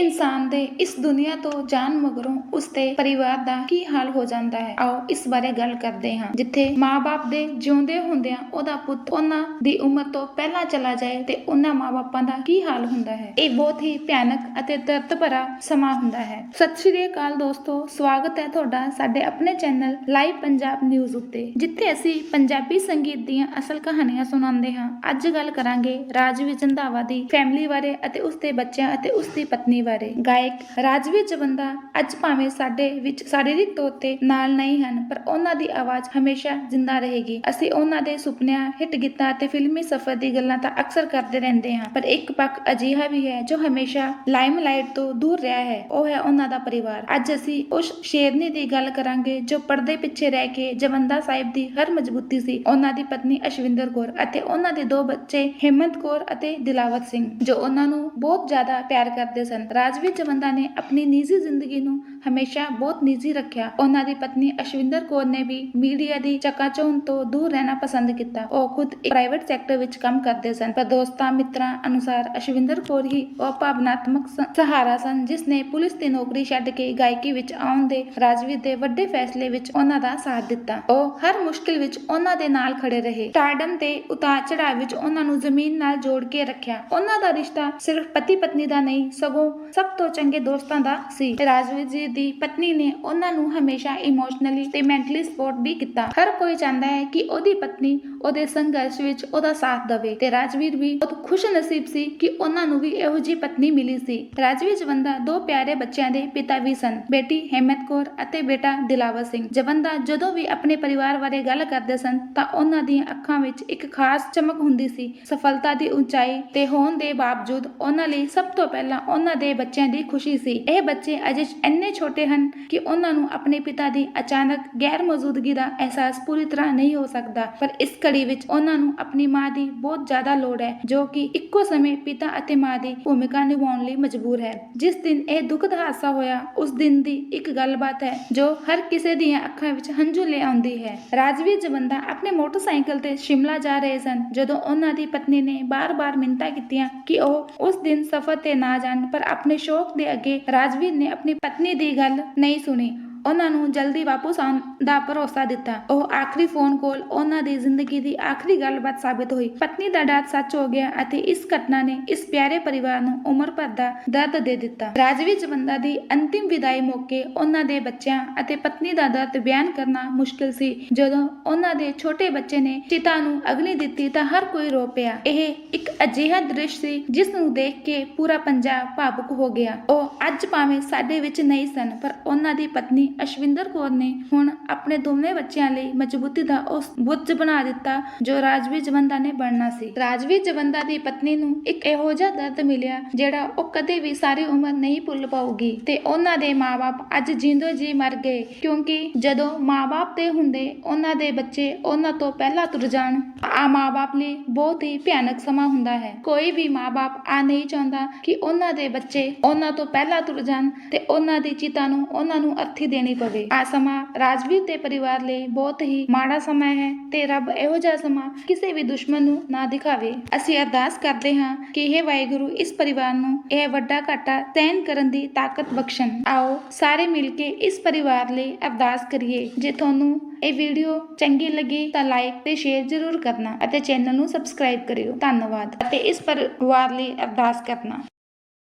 ਇਨਸਾਨ ਦੇ ਇਸ ਦੁਨੀਆ ਤੋਂ ਜਾਣ ਮਗਰੋਂ ਉਸਦੇ ਪਰਿਵਾਰ ਦਾ ਕੀ ਹਾਲ ਹੋ ਜਾਂਦਾ ਹੈ? ਆਓ ਇਸ ਬਾਰੇ ਗੱਲ ਕਰਦੇ ਹਾਂ। ਜਿੱਥੇ ਮਾਪੇ ਦੇ ਜਿਉਂਦੇ ਹੁੰਦਿਆਂ ਉਹਦਾ ਪੁੱਤ ਉਹਨਾਂ ਦੀ ਉਮਰ ਤੋਂ ਪਹਿਲਾਂ ਚਲਾ ਜਾਏ ਤੇ ਉਹਨਾਂ ਮਾਪਿਆਂ ਦਾ ਕੀ ਹਾਲ ਹੁੰਦਾ ਹੈ? ਇਹ ਬਹੁਤ ਹੀ ਭਿਆਨਕ ਅਤੇ ਦਰਦ ਭਰਾ ਸਮਾਂ ਹੁੰਦਾ ਹੈ। ਸਤਿ ਸ਼੍ਰੀ ਅਕਾਲ ਦੋਸਤੋ, ਸਵਾਗਤ ਹੈ ਤੁਹਾਡਾ ਸਾਡੇ ਆਪਣੇ ਚੈਨਲ ਲਾਈਵ ਪੰਜਾਬ ਨਿਊਜ਼ ਉੱਤੇ, ਜਿੱਥੇ ਅਸੀਂ ਪੰਜਾਬੀ ਸੰਗੀਤ ਦੀਆਂ ਅਸਲ ਕਹਾਣੀਆਂ ਸੁਣਾਉਂਦੇ ਹਾਂ। ਅੱਜ ਗੱਲ ਕਰਾਂਗੇ ਰਾਜਵੀਰ ਰੰਧਾਵਾ ਦੀ ਫੈਮਿਲੀ ਬਾਰੇ ਅਤੇ ਉਸਦੇ ਬੱਚਿਆਂ ਅਤੇ ਉਸਦੀ ਪਤਨੀ ਬਾਰੇ। ਗਾਇਕ ਰਾਜਵੀਰ ਜਵੰਦਾ ਅੱਜ ਭਾਵੇਂ ਸਾਡੇ ਵਿੱਚ ਸਰੀਰਕ ਤੌਰ ਤੇ ਨਾਲ ਨਹੀਂ ਹਨ, ਪਰ ਉਹਨਾਂ ਦੀ ਆਵਾਜ਼ ਹਮੇਸ਼ਾ ਜ਼ਿੰਦਾ ਰਹੇਗੀ। ਅਸੀਂ ਉਹਨਾਂ ਦੇ ਸੁਪਨਿਆਂ, ਹਿੱਟ ਗੀਤਾਂ ਅਤੇ ਫਿਲਮੀ ਸਫ਼ਰ ਦੀ ਗੱਲਾਂ ਤਾਂ ਅਕਸਰ ਕਰਦੇ ਰਹਿੰਦੇ ਹਾਂ, ਪਰ ਇੱਕ ਪੱਖ ਅਜਿਹਾ ਵੀ ਹੈ ਜੋ ਹਮੇਸ਼ਾ ਲਾਈਮਲਾਈਟ ਤੋਂ ਦੂਰ ਰਿਹਾ ਹੈ। ਉਹ ਹੈ ਉਹਨਾਂ ਦਾ ਪਰਿਵਾਰ। ਅੱਜ ਅਸੀਂ ਉਸ ਸ਼ੇਰਨੀ ਦੀ ਗੱਲ ਕਰਾਂਗੇ ਜੋ ਪਰਦੇ ਪਿੱਛੇ ਰਹਿ ਕੇ ਜਵੰਦਾ ਸਾਹਿਬ ਦੀ ਹਰ ਮਜ਼ਬੂਤੀ ਸੀ। ਉਹਨਾਂ ਦੀ ਪਤਨੀ ਅਸ਼ਵਿੰਦਰ ਕੌਰ ਅਤੇ ਉਹਨਾਂ ਦੇ ਦੋ ਬੱਚੇ ਹਿੰਮਤ ਕੌਰ ਅਤੇ ਦਿਲਾਵਤ ਸਿੰਘ, ਜੋ ਉਹਨਾਂ ਨੂੰ ਬਹੁਤ ਜ਼ਿਆਦਾ ਪਿਆਰ ਕਰਦੇ ਸਨ। ਰਾਜਵੀਰ ਜਵੰਦਾ ਨੇ ਆਪਣੀ ਨਿੱਜੀ ਜ਼ਿੰਦਗੀ ਨੂੰ ਹਮੇਸ਼ਾ ਬਹੁਤ ਨਿੱਜੀ ਰੱਖਿਆ। ਉਹਨਾਂ ਦੀ ਪਤਨੀ ਅਸ਼ਵਿੰਦਰ ਕੌਰ ਨੇ ਵੀ ਮੀਡੀਆ ਦੀ ਚਕਾਚੌਂਧ ਤੋਂ ਦੂਰ ਰਹਿਣਾ ਪਸੰਦ ਕੀਤਾ। ਉਹ ਖੁਦ ਇੱਕ ਪ੍ਰਾਈਵੇਟ ਸੈਕਟਰ ਵਿੱਚ ਕੰਮ ਕਰਦੇ ਸਨ, ਪਰ ਦੋਸਤਾਂ ਮਿੱਤਰਾਂ ਅਨੁਸਾਰ ਅਸ਼ਵਿੰਦਰ ਕੌਰ ਹੀ ਉਹ ਭਾਵਨਾਤਮਕ ਸਹਾਰਾ ਸਨ, ਜਿਸ ਨੇ ਪੁਲਿਸ ਦੀ ਨੌਕਰੀ ਛੱਡ ਕੇ ਗਾਇਕੀ ਵਿੱਚ ਆਉਣ ਦੇ ਰਾਜਵੀਰ ਦੇ ਵੱਡੇ ਫੈਸਲੇ ਵਿੱਚ ਉਹਨਾਂ ਦਾ ਸਾਥ ਦਿੱਤਾ। ਉਹ ਹਰ ਮੁਸ਼ਕਿਲ ਵਿੱਚ ਉਹਨਾਂ ਦੇ ਨਾਲ ਖੜੇ ਰਹੇ। ਸਟਾਰਡਮ ਤੇ ਉਤਾਰ ਚੜਾਅ ਵਿੱਚ ਉਹਨਾਂ ਨੂੰ ਜ਼ਮੀਨ ਨਾਲ ਜੋੜ ਕੇ ਰੱਖਿਆ। ਉਹਨਾਂ ਦਾ ਰਿਸ਼ਤਾ ਸਿਰਫ ਪਤੀ ਪਤਨੀ ਦਾ ਨਹੀਂ, ਸਗੋਂ ਸਭ ਤੋਂ ਚੰਗੇ ਦੋਸਤਾਂ ਦਾ ਸੀ। ਰਾਜਵੀਰ ਜੀ ਦੀ ਪਤਨੀ ਨੇ ਉਹਨਾਂ ਨੂੰ ਹਮੇਸ਼ਾ ਇਮੋਸ਼ਨਲੀ ਤੇ ਮੈਂਟਲੀ ਸਪੋਰਟ ਵੀ ਕੀਤਾ। ਹਰ ਕੋਈ ਚਾਹੁੰਦਾ ਹੈ ਕਿ ਉਹਦੀ ਪਤਨੀ ਉਹਦੇ ਸੰਘਰਸ਼ ਵਿੱਚ ਉਹਦਾ ਸਾਥ ਦੇਵੇ। ਤੇ ਰਾਜਵੀਰ ਵੀ ਬਹੁਤ ਖੁਸ਼ ਨਸੀਬ ਸੀ ਕਿ ਉਹਨਾਂ ਨੂੰ ਵੀ ਇਹੋ ਜਿਹੀ ਪਤਨੀ ਮਿਲੀ ਸੀ। ਰਾਜਵੀਰ ਜਵੰਦਾ ਦੋ ਪਿਆਰੇ ਬੱਚਿਆਂ ਦੇ ਪਿਤਾ ਵੀ ਸਨ। ਬੇਟੀ ਹਿੰਮਤ ਕੌਰ ਅਤੇ ਬੇਟਾ ਦਿਲਾਵਰ ਸਿੰਘ। ਜਵੰਦਾ ਜਦੋਂ ਵੀ ਆਪਣੇ ਪਰਿਵਾਰ ਬਾਰੇ ਗੱਲ ਕਰਦੇ ਸਨ, ਤਾਂ ਉਹਨਾਂ ਦੀਆਂ ਅੱਖਾਂ ਵਿੱਚ ਇੱਕ ਖਾਸ ਚਮਕ ਹੁੰਦੀ ਸੀ। ਸਫਲਤਾ ਦੀ ਉਚਾਈ ਤੇ ਹੋਣ ਦੇ ਬਾਵਜੂਦ ਉਹਨਾਂ ਲਈ ਸਭ ਤੋਂ ਪਹਿਲਾਂ ਉਹਨਾਂ ਦੇ ਬੱਚਿਆਂ ਦੀ ਖੁਸ਼ੀ ਸੀ। ਇਹ ਬੱਚੇ ਅਜੇ ਇੰਨੇ ਛੋਟੇ ਹਨ ਕਿ ਉਹਨਾਂ ਨੂੰ ਆਪਣੇ ਪਿਤਾ ਦੀ ਅਚਾਨਕ ਗੈਰ ਮੌਜੂਦਗੀ ਦਾ ਅਹਿਸਾਸ ਪੂਰੀ ਤਰ੍ਹਾਂ ਨਹੀਂ ਹੋ ਸਕਦਾ। ਪਰ ਇਸ ਕੜੀ ਵਿੱਚ ਉਹਨਾਂ ਨੂੰ ਆਪਣੀ ਮਾਂ ਦੀ ਬਹੁਤ ਜ਼ਿਆਦਾ ਲੋੜ ਹੈ, ਜੋ ਕਿ ਇੱਕੋ ਸਮੇਂ ਪਿਤਾ ਅਤੇ ਮਾਂ ਦੀ ਭੂਮਿਕਾ ਨਿਭਾਉਣ ਲਈ ਮਜਬੂਰ ਹੈ। ਜਿਸ ਦਿਨ ਇਹ ਦੁਖਦ ਹਾਦਸਾ ਹੋਇਆ, ਉਸ ਦਿਨ ਦੀ ਇੱਕ ਗੱਲਬਾਤ ਹੈ, ਜੋ ਹਰ ਕਿਸੇ ਦੀਆਂ ਅੱਖਾਂ ਵਿੱਚ ਹੰਝੂ ਲੈ ਆਉਂਦੀ ਹੈ। ਰਾਜਵੀਰ ਜਵੰਦਾ ਆਪਣੇ ਮੋਟਰਸਾਈਕਲ ਤੇ ਸ਼ਿਮਲਾ ਜਾ ਰਹੇ ਸਨ, ਜਦੋਂ ਉਹਨਾਂ ਦੀ ਪਤਨੀ ਨੇ ਬਾਰ-ਬਾਰ ਮਿੰਤਾ ਕੀਤੀਆਂ ਕਿ ਉਹ ਉਸ ਦਿਨ ਸਫ਼ਰ ਤੇ ਨਾ ਜਾਣ, ਪਰ ਆਪਣੇ ਸ਼ੌਕ ਦੇ ਅੱਗੇ ਰਾਜਵੀਰ ਨੇ ਆਪਣੀ ਪਤਨੀ ਦੀ ਗੱਲ ਨਹੀਂ ਸੁਣੀ। ਉਹਨਾਂ ਨੂੰ ਜਲਦੀ ਵਾਪਸ ਆਉਣ ਦਾ ਭਰੋਸਾ ਦਿੱਤਾ। ਉਹ ਆਖਰੀ ਫੋਨ ਕਾਲ ਉਹਨਾਂ ਦੀ ਜ਼ਿੰਦਗੀ ਦੀ ਆਖਰੀ ਗੱਲਬਾਤ ਸਾਬਿਤ ਹੋਈ। ਪਤਨੀ ਦਾ ਡਰ ਸੱਚ ਹੋ ਗਿਆ ਅਤੇ ਇਸ ਘਟਨਾ ਨੇ ਇਸ ਪਿਆਰੇ ਪਰਿਵਾਰ ਨੂੰ ਉਮਰ ਭਰ ਦਾ ਦਰਦ ਦੇ ਦਿੱਤਾ। ਰਾਜਵੀ ਜਵੰਦਾ ਦੀ ਅੰਤਿਮ ਵਿਦਾਈ ਮੌਕੇ ਉਹਨਾਂ ਦੇ ਬੱਚਿਆਂ ਅਤੇ ਪਤਨੀ ਦਾ ਦਰਦ ਬਿਆਨ ਕਰਨਾ ਮੁਸ਼ਕਿਲ ਸੀ। ਜਦੋਂ ਉਹਨਾਂ ਦੇ ਛੋਟੇ ਬੱਚੇ ਨੇ ਚਿਤਾ ਨੂੰ ਅਗਨੀ ਦਿੱਤੀ ਤਾਂ ਹਰ ਕੋਈ ਰੋ ਪਿਆ। ਇਹ ਇੱਕ ਅਜਿਹਾ ਦ੍ਰਿਸ਼ ਸੀ ਜਿਸ ਨੂੰ ਦੇਖ ਕੇ ਪੂਰਾ ਪੰਜਾਬ ਭਾਵੁਕ ਹੋ ਗਿਆ। ਉਹ ਅੱਜ ਭਾਵੇਂ ਸਾਡੇ ਵਿੱਚ ਨਹੀਂ ਸਨ, ਪਰ ਉਹਨਾਂ ਦੀ ਪਤਨੀ ਅਸ਼ਵਿੰਦਰ ਕੌਰ ਨੇ ਹੁਣ ਆਪਣੇ ਦੋਵੇਂ ਬੱਚਿਆਂ ਲਈ ਮਜ਼ਬੂਤੀ ਦਾ ਉਸ ਬੁੱਝ ਬਣਾ ਦਿੱਤਾ, ਜੋ ਰਾਜਵੀਰ ਜਵੰਦਾ ਨੇ ਬਣਨਾ ਸੀ। ਰਾਜਵੀਰ ਜਵੰਦਾ ਦੀ ਪਤਨੀ ਨੂੰ ਇੱਕ ਇਹੋ ਜਿਹਾ ਦਰਦ ਮਿਲਿਆ, ਜਿਹੜਾ ਉਹ ਕਦੇ ਵੀ ਸਾਰੀ ਉਮਰ ਨਹੀਂ ਭੁੱਲ ਪਾਉਗੀ ਤੇ ਉਹਨਾਂ ਦੇ ਮਾਪੇ ਅੱਜ ਜਿੰਦੋ ਜੀ ਮਰ ਗਏ, ਕਿਉਂਕਿ ਜਦੋਂ ਮਾਪੇ ਤੇ ਹੁੰਦੇ, ਉਹਨਾਂ ਦੇ ਬੱਚੇ ਉਹਨਾਂ ਤੋਂ ਪਹਿਲਾਂ ਤੁਰ ਜਾਣ। ਆ ਮਾਪੇ ਲਈ ਬਹੁਤ ਹੀ ਭਿਆਨਕ ਸਮਾਂ ਹੁੰਦਾ ਹੈ। ਕੋਈ ਵੀ ਮਾਪੇ ਆ ਨਹੀਂ ਚਾਹੁੰਦਾ ਕਿ ਉਹਨਾਂ ਦੇ ਬੱਚੇ ਉਹਨਾਂ ਤੋਂ ਪਹਿਲਾਂ ਤੁਰ ਜਾਣ ਤੇ ਉਹਨਾਂ ਦੀ ਚਿਤਾ ਨੂੰ, ਉਹਨਾਂ ਨੂੰ ਅਰਥੀ ਦੇ ਦੇਣੀ ਪਵੇ। ਆ ਸਮਾਂ ਰਾਜਵੀਰ ਦੇ ਪਰਿਵਾਰ ਲਈ ਬਹੁਤ ਹੀ ਮਾੜਾ ਸਮਾਂ ਹੈ ਤੇ ਰੱਬ ਇਹੋ ਜਿਹਾ ਸਮਾਂ ਕਿਸੇ ਵੀ ਦੁਸ਼ਮਣ ਨੂੰ ਨਾ ਦਿਖਾਵੇ। ਅਸੀਂ ਅਰਦਾਸ ਕਰਦੇ ਹਾਂ ਕਿ ਇਹ ਵਾਹਿਗੁਰੂ, ਇਸ ਪਰਿਵਾਰ ਨੂੰ ਇਹ ਵੱਡਾ ਘਾਟਾ ਸਹਿਣ ਕਰਨ ਦੀ ਤਾਕਤ ਬਖਸ਼ਣ। ਆਓ ਸਾਰੇ ਮਿਲ ਕੇ ਇਸ ਪਰਿਵਾਰ ਲਈ ਅਰਦਾਸ ਕਰੀਏ। ਜੇ ਤੁਹਾਨੂੰ ਇਹ ਵੀਡੀਓ ਚੰਗੀ ਲੱਗੀ ਤਾਂ ਲਾਈਕ ਤੇ ਸ਼ੇਅਰ ਜ਼ਰੂਰ ਕਰਨਾ ਅਤੇ ਚੈਨਲ ਨੂੰ ਸਬਸਕ੍ਰਾਈਬ ਕਰਿਓ। ਧੰਨਵਾਦ। ਅਤੇ ਇਸ ਪਰਿਵਾਰ ਲਈ ਅਰਦਾਸ ਕਰਨਾ।